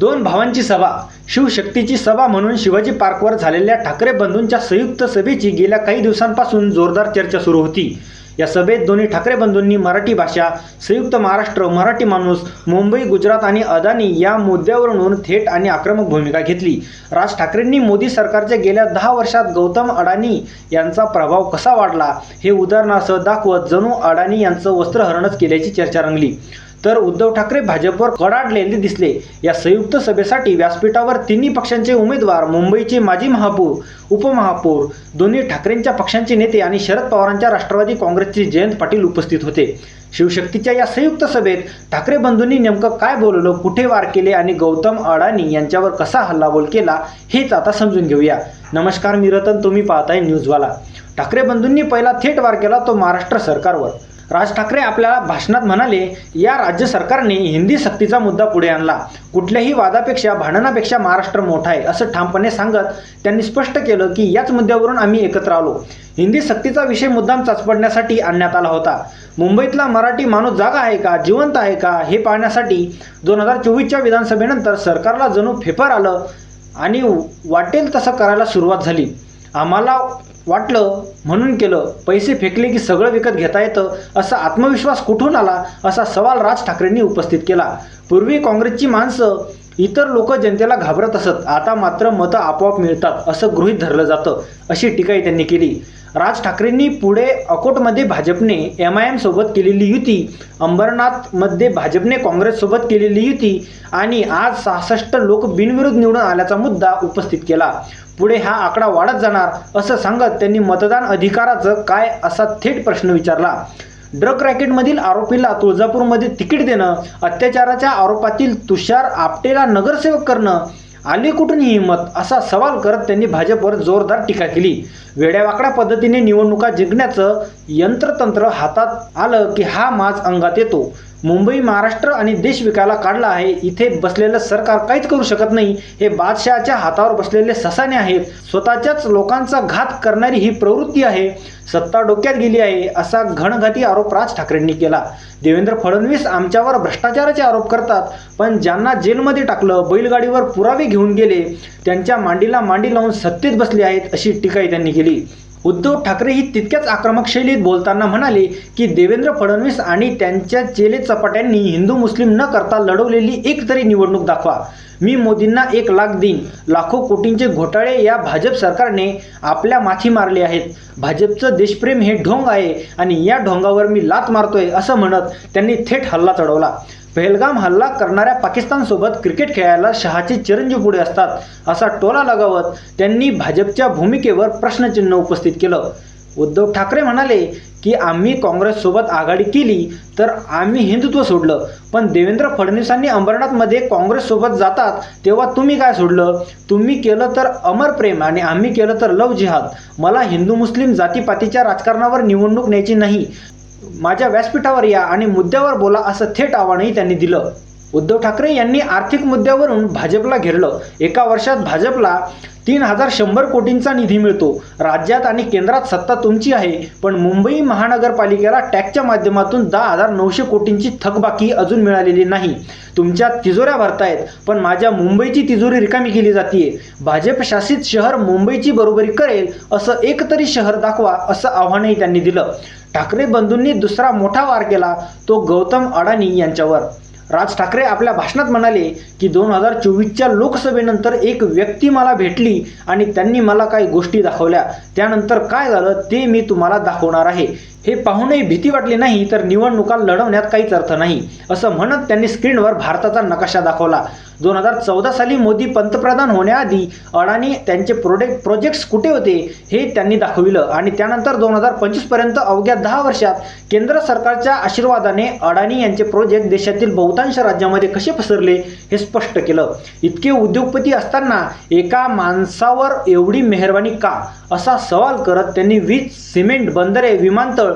दोन भावांची सभा. शिवशक्तीची सभा म्हणून शिवाजी पार्कवर झालेल्या ठाकरे बंधूंच्या संयुक्त सभेची गेल्या काही दिवसांपासून जोरदार चर्चा सुरू होती. या सभेत दोन्ही ठाकरे बंधूंनी मराठी भाषा संयुक्त महाराष्ट्र मराठी माणूस मुंबई गुजरात आणि अदानी या मुद्द्यावरून थेट आणि आक्रमक भूमिका घेतली. राज ठाकरेंनी मोदी सरकारच्या गेल्या दहा वर्षात गौतम अडानी यांचा प्रभाव कसा वाढला हे उदाहरणासह दाखवत जणू अडानी यांचं वस्त्रहरणच केल्याची चर्चा रंगली. तर उद्धव ठाकरे भाजपवर कडाडलेले दिसले. या संयुक्त सभेसाठी व्यासपीठावर तिन्ही पक्षांचे उमेदवार मुंबईचे माजी महापौर उपमहापौर दोन्ही ठाकरेंच्या पक्षांचे नेते आणि शरद पवारांच्या राष्ट्रवादी काँग्रेसचे जयंत पाटील उपस्थित होते. शिवशक्तीच्या या संयुक्त सभेत ठाकरे बंधूंनी नेमकं काय बोलवलं कुठे वार केले आणि गौतम अडानी यांच्यावर कसा हल्लाबोल केला हेच आता समजून घेऊया. नमस्कार मी रतन तुम्ही पाहताय न्यूजवाला. ठाकरे बंधूंनी पहिला थेट वार केला तो महाराष्ट्र सरकारवर. राज ठाकरे आपल्याला भाषणात म्हणाले या राज्य सरकारने हिंदी सक्तीचा मुद्दा पुढे आणला. कुठल्याही वादापेक्षा भांडणापेक्षा महाराष्ट्र मोठा आहे असं ठामपणे सांगत त्यांनी स्पष्ट केलं की याच मुद्द्यावरून आम्ही एकत्र आलो. हिंदी सक्तीचा विषय मुद्दाम चाचपडण्यासाठी आणण्यात आला होता. मुंबईतला मराठी माणूस जागा आहे का जिवंत आहे का हे पाहण्यासाठी दोन हजार चोवीसच्या विधानसभेनंतर सरकारला जणू फेफर आलं आणि वाटेल तसं करायला सुरुवात झाली. आम्हाला वाटलं म्हणून केलं. पैसे फेकले की सगळं विकत घेता येतं असा आत्मविश्वास कुठून आला? असा सवाल राज ठाकरेंनी उपस्थित केला. पूर्वी काँग्रेसची माणसं इतर लोक जनतेला घाबरत असत. आता मात्र मतं आपोआप मिळतात असं गृहीत धरलं जातं अशी टीकाही त्यांनी केली. राज ठाकरेंनी पुढे अकोटमध्ये भाजपने एम आय एम सोबत केलेली युती अंबरनाथमध्ये भाजपने काँग्रेससोबत केलेली युती आणि आज सहासष्ट लोक बिनविरोध निवडून आल्याचा मुद्दा उपस्थित केला. पुढे हा आकडा वाढत जाणार असं सांगत त्यांनी मतदान अधिकाराचं काय असा थेट प्रश्न विचारला. ड्रग रॅकेटमधील आरोपीला तुळजापूरमध्ये तिकीट देणं अत्याचाराच्या आरोपातील तुषार आपटेला नगरसेवक करणं आली कुठून ही हिंमत असा सवाल करत त्यांनी भाजपवर जोरदार टीका केली. वेड्यावाकड्या पद्धतीने निवडणुका जिंकण्याचं यंत्रतंत्र हातात आलं की हा माज अंगात येतो. मुंबई महाराष्ट्र आणि देश विकायला काढला आहे. इथे बसलेलं सरकार काहीच करू शकत नाही. हे बादशहाच्या हातावर बसलेले ससाने आहेत. स्वतःच्याच लोकांचा घात करणारी ही प्रवृत्ती आहे. सत्ता डोक्यात गेली आहे असा घणघाती आरोप राज ठाकरेंनी केला. देवेंद्र फडणवीस आमच्यावर भ्रष्टाचाराचे आरोप करतात. पण ज्यांना जेलमध्ये टाकलं बैलगाडीवर पुरावे घेऊन गेले त्यांच्या मांडीला मांडी लावून सत्तेत बसले आहेत अशी टीकाही त्यांनी केली. उद्धव ठाकरे ही तितक्याच आक्रमक शैलीत बोलताना म्हणाले की देवेंद्र फडणवीस आणि त्यांच्या चेले चपाट्यांनी हिंदू मुस्लिम न करता लढवलेली एक तरी निवडणूक दाखवा. मी मोदींना एक लाख देईन. लाखो कोटींचे घोटाळे या भाजप सरकारने आपल्या माथी मारले आहेत. भाजपचं देशप्रेम हे ढोंग आहे आणि या ढोंगावर मी लात मारतोय असं म्हणत त्यांनी थेट हल्ला चढवला. पहलगाम हल्ला करणाऱ्या पाकिस्तानसोबत क्रिकेट खेळायला शहाचे चिरंजीव पुढे असतात असा टोला लगावत त्यांनी भाजपच्या भूमिकेवर प्रश्नचिन्ह उपस्थित केलं. उद्धव ठाकरे म्हणाले की आम्ही काँग्रेससोबत आघाडी केली तर आम्ही हिंदुत्व सोडलं. पण देवेंद्र फडणवीसांनी अंबरनाथमध्ये काँग्रेससोबत जातात तेव्हा तुम्ही काय सोडलं? तुम्ही केलं तर अमर प्रेम आणि आम्ही केलं तर लव जिहाद. मला हिंदू मुस्लिम जातीपातीच्या राजकारणावर निवडणूक न्यायची नाही. माझ्या व्यासपीठावर या आणि मुद्द्यावर बोला असं थेट आव्हानही त्यांनी दिलं. उद्धव ठाकरे यांनी आर्थिक मुद्द्यावरून भाजपला घेरलं. एका वर्षात भाजपला तीन हजार शंभर कोटींचा निधी मिळतो. राज्यात आणि केंद्रात सत्ता तुमची आहे पण मुंबई महानगरपालिकेला टॅक्सच्या माध्यमातून दहा हजार नऊशे कोटींची थकबाकी अजून मिळालेली नाही. तुमच्या तिजोऱ्या भरतायत पण माझ्या मुंबईची तिजोरी रिकामी केली जाते भाजप शासित शहर मुंबईची बरोबरी करेल असं एक तरी शहर दाखवा असं आव्हानही त्यांनी दिलं. ठाकरे बंधूंनी दुसरा मोठा वार केला तो गौतम अडानी यांच्यावर. राज ठाकरे आपल्या भाषणात म्हणाले की दोन हजार चोवीसच्या लोकसभेनंतर एक व्यक्ती मला भेटली आणि त्यांनी मला काही गोष्टी दाखवल्या. त्यानंतर काय झालं ते मी तुम्हाला दाखवणार आहे. हे पाहूनही भीती वाटली नाही तर निवडणुका लढवण्यात काहीच अर्थ नाही असं म्हणत त्यांनी स्क्रीनवर भारताचा नकाशा दाखवला. दोन हजार चौदा साली मोदी पंतप्रधान होण्याआधी अडाणी त्यांचे प्रोडेक्ट प्रोजेक्ट्स कुठे होते हे त्यांनी दाखविलं आणि त्यानंतर दोन हजार पंचवीसपर्यंत अवघ्या दहा वर्षात केंद्र सरकारच्या आशीर्वादाने अडाणी यांचे प्रोजेक्ट देशातील बहुतांश राज्यामध्ये कसे पसरले हे स्पष्ट केलं. इतके उद्योगपती असताना एका माणसावर एवढी मेहरबानी का? असा सवाल करत त्यांनी वीज सिमेंट बंदरे विमानतळ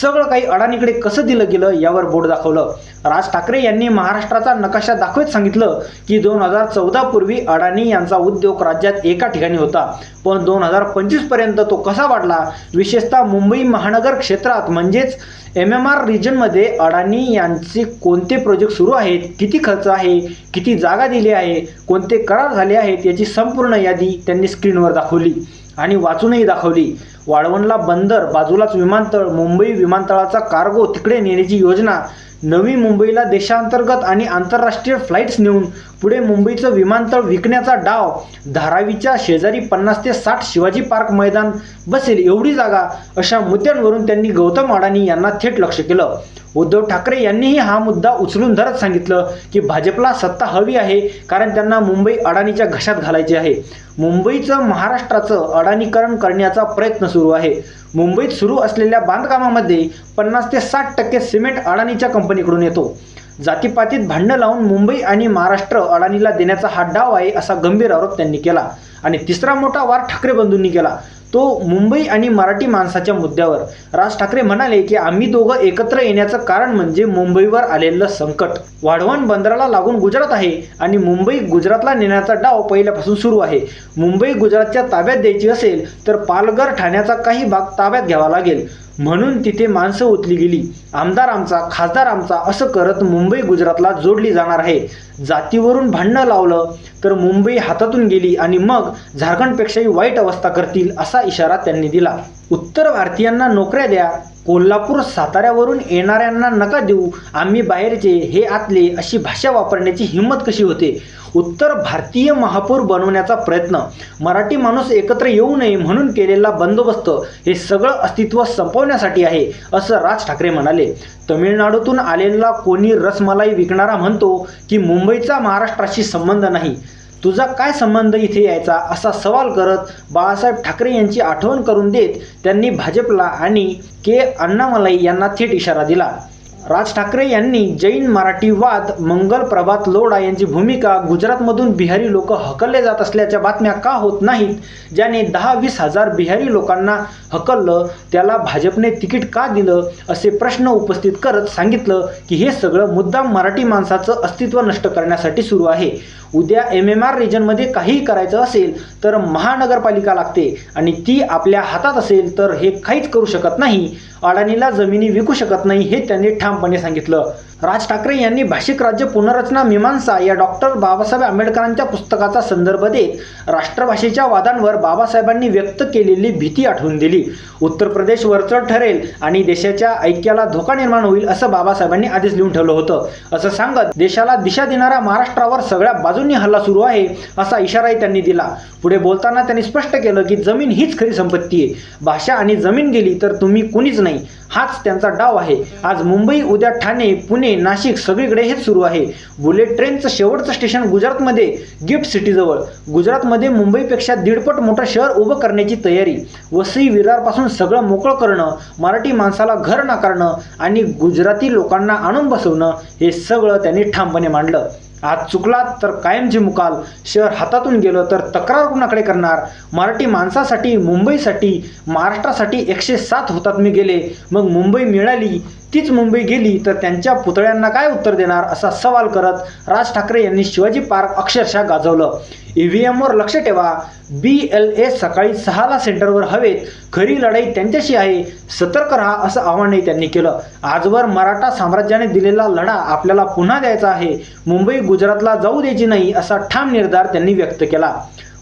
सगळं काही अडाणीकडे कसं दिलं गेलं यावर बोट दाखवलं. राज ठाकरे यांनी महाराष्ट्राचा नकाशा दाखवत सांगितलं की दोन हजार चौदा पूर्वी अडाणी यांचा उद्योग राज्यात एका ठिकाणी होता. पण दोन हजार पंचवीसपर्यंत तो कसा वाढला? विशेषतः मुंबई महानगर क्षेत्रात म्हणजेच एम एम आर रिजनमध्ये अडाणी यांचे कोणते प्रोजेक्ट सुरू आहेत? किती खर्च आहे? किती जागा दिली आहे? कोणते करार झाले आहेत? याची संपूर्ण यादी त्यांनी स्क्रीनवर दाखवली आणि वाचूनही दाखवली. वाळवणला बंदर बाजूलाच विमानतळ मुंबई विमानतळाचा कार्गो तिकडे नेण्याची योजना नवी मुंबईला देशांतर्गत आणि आंतरराष्ट्रीय फ्लाईट्स नेऊन पुढे मुंबईचं विमानतळ विकण्याचा डाव धारावीच्या शेजारी पन्नास ते साठ शिवाजी पार्क मैदान बसेल एवढी जागा अशा मुद्द्यांवरून त्यांनी गौतम अडाणी यांना थेट लक्ष केलं. उद्धव ठाकरे यांनीही हा मुद्दा उचलून धरत सांगितलं की भाजपला सत्ता हवी आहे कारण त्यांना मुंबई अडाणीच्या घशात घालायची आहे. मुंबईचं महाराष्ट्राचं अडाणीकरण करण्याचा प्रयत्न सुरू आहे. मुंबईत सुरू असलेल्या बांधकामामध्ये पन्नास ते साठ टक्के सिमेंट अडाणीच्या कंपनी कंपनीकडून येतो. जातीपातीत भांडणं लावून मुंबई आणि महाराष्ट्र अडाणीला देण्याचा हा डाव आहे असा गंभीर आरोप त्यांनी केला. आणि तिसरा मोठा वार ठाकरे बंधूंनी केला. तो मुंबई आणि मराठी माणसाच्या मुद्द्यावर. राज ठाकरे म्हणाले की आम्ही दोघं एकत्र येण्याचं कारण म्हणजे मुंबईवर आलेलं संकट. वाढवण बंदराला लागून गुजरात आहे आणि मुंबई गुजरातला नेण्याचा डाव पहिल्यापासून सुरू आहे. मुंबई गुजरातच्या ताब्यात द्यायची असेल तर पालघर ठाण्याचा काही भाग ताब्यात घ्यावा लागेल. म्हणून तिथे माणसं ओतली गेली. आमदार आमचा खासदार आमचा असं करत मुंबई गुजरातला जोडली जाणार आहे. जातीवरून भांडणं लावलं तर मुंबई हातातून गेली आणि मग झारखंडपेक्षाही वाईट अवस्था करतील असा इशारा त्यांनी दिला. उत्तर भारतीयांना नोकऱ्या द्या कोल्हापूर साताऱ्यावरून येणाऱ्यांना नका देऊ आम्ही बाहेरचे हे आतले अशी भाषा वापरण्याची हिंमत कशी होते? उत्तर भारतीय महापौर बनवण्याचा प्रयत्न. मराठी माणूस एकत्र येऊ नये म्हणून केलेला बंदोबस्त हे सगळं अस्तित्व संपवण्यासाठी आहे असं राज ठाकरे म्हणाले. तमिळनाडूतून आलेला कोणी रसमलाई विकणारा म्हणतो की मुंबईचा महाराष्ट्राशी संबंध नाही. तुझा काय संबंध इथे यायचा असा सवाल करत बाळासाहेब ठाकरे यांची आठवण करून देत त्यांनी भाजपला आणि के अण्णामलाई यांना थेट इशारा दिला. राज ठाकरे यांनी जैन मराठी वाद मंगल प्रभात लोढा यांची भूमिका गुजरातमधून बिहारी लोक हकलले जात असल्याच्या बातम्या का होत नाहीत? ज्याने दहा वीस हजार बिहारी लोकांना हकललं त्याला भाजपने तिकीट का दिलं? असे प्रश्न उपस्थित करत सांगितलं की हे सगळं मुद्दाम मराठी माणसाचं अस्तित्व नष्ट करण्यासाठी सुरू आहे. उद्या एम एम आर रिजनमध्ये काहीही करायचं असेल तर महानगरपालिका लागते आणि ती आपल्या हातात असेल तर हे काहीच करू शकत नाही. अडाणीला जमिनी विकू शकत नाही हे त्यांनी ठामपणे सांगितलं. राज ठाकरे यांनी भाषिक राज्य पुनर्रचना मीमांसा या डॉक्टर बाबासाहेब आंबेडकरांच्या पुस्तकाचा संदर्भ देत राष्ट्रभाषेच्या वादांवर बाबासाहेबांनी व्यक्त केलेली भीती आठवून दिली. उत्तर प्रदेश वरचढ ठरेल आणि देशाच्या ऐक्याला धोका निर्माण होईल असं बाबासाहेबांनी आधीच लिहून ठेवलं होतं. असं सांगत देशाला दिशा देणाऱ्या महाराष्ट्रावर सगळ्या बाजूंनी हल्ला सुरू आहे असा इशाराही त्यांनी दिला. पुढे बोलताना त्यांनी स्पष्ट केलं की जमीन हीच खरी संपत्ती आहे. भाषा आणि जमीन गेली तर तुम्ही कुणीच नाही. हाच त्यांचा डाव आहे. आज मुंबई उद्या ठाणे पुणे नाशिक सगळीकडे हेच सुरू आहे. बुलेट ट्रेनचं शेवटचं स्टेशन गुजरातमध्ये गिफ्ट सिटीजवळ. गुजरातमध्ये मुंबईपेक्षा दीडपट मोठं शहर उभं करण्याची तयारी. वसई विरारपासून सगळं मोकळं करणं मराठी माणसाला घर नाकारणं आणि गुजराती लोकांना आणून बसवणं हे सगळं त्यांनी ठामपणे मांडलं. आज चुकला तर कायमची मुकाल. शहर हातातून गेलं तर तक्रार कुणाकडे करणार? मराठी माणसासाठी मुंबईसाठी महाराष्ट्रासाठी एकशे सात होतात मी गेले. मग मुंबई मिळाली तीच मुंबई गेली तर त्यांच्या पुतळ्यांना काय उत्तर देणार असा सवाल करत राज ठाकरे यांनी शिवाजी पार्क अक्षरशः गाजवलं. ई व्ही एमवर लक्ष ठेवा. बी एल ए सकाळी सहाला सेंटरवर हवेत. खरी लढाई त्यांच्याशी आहे. सतर्क राहा असं आवाहनही त्यांनी केलं. आजवर मराठा साम्राज्याने दिलेला लढा आपल्याला पुन्हा द्यायचा आहे. मुंबई गुजरातला जाऊ द्यायची नाही असा ठाम निर्धार त्यांनी व्यक्त केला.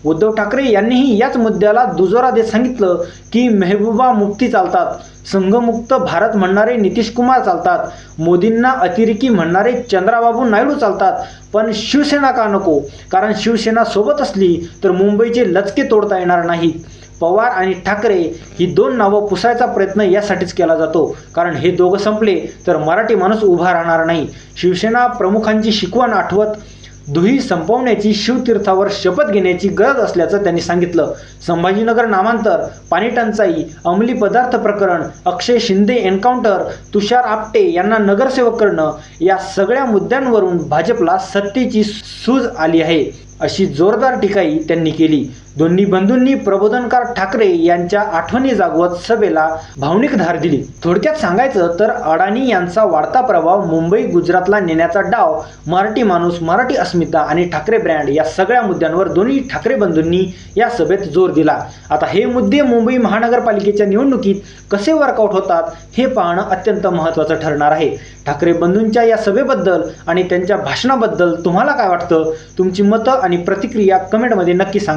उद्धव ठाकरे यांनीही याच मुद्द्याला दुजोरा देत सांगितलं की मेहबूबा मुक्ती चालतात संघमुक्त भारत म्हणणारे नितीश कुमार चालतात मोदींना अतिरेकी म्हणणारे चंद्राबाबू नायडू चालतात पण शिवसेना का नको? कारण शिवसेना सोबत असली तर मुंबईचे लचके तोडता येणार नाहीत. पवार आणि ठाकरे ही दोन नावं पुसायचा प्रयत्न यासाठीच केला जातो. कारण हे दोघं संपले तर मराठी माणूस उभा राहणार नाही. शिवसेना प्रमुखांची शिकवण आठवत दुही संपवण्याची शिवतीर्थावर शपथ घेण्याची गरज असल्याचं त्यांनी सांगितलं. संभाजीनगर नामांतर पाणीटंचाई अंमली पदार्थ प्रकरण अक्षय शिंदे एन्काउंटर तुषार आपटे यांना नगरसेवक करणं या सगळ्या मुद्द्यांवरून भाजपला सत्तेची सूज आली आहे अशी जोरदार टीकाही त्यांनी केली. दोन्ही बंधूंनी प्रबोधनकार ठाकरे यांच्या आठवणी जागवत सभेला भावनिक धार दिली. थोडक्यात सांगायचं तर अडाणी यांचा वाढता प्रभाव मुंबई गुजरातला नेण्याचा डाव मराठी माणूस मराठी अस्मिता आणि ठाकरे ब्रँड या सगळ्या मुद्द्यांवर दोन्ही ठाकरे बंधूंनी या सभेत जोर दिला. आता हे मुद्दे मुंबई महानगरपालिकेच्या निवडणुकीत कसे वर्कआउट होतात हे पाहणं अत्यंत महत्त्वाचं ठरणार आहे. ठाकरे बंधूंच्या या सभेबद्दल आणि त्यांच्या भाषणाबद्दल तुम्हाला काय वाटतं? तुमची मतं आणि प्रतिक्रिया कमेंटमध्ये नक्की सांगा.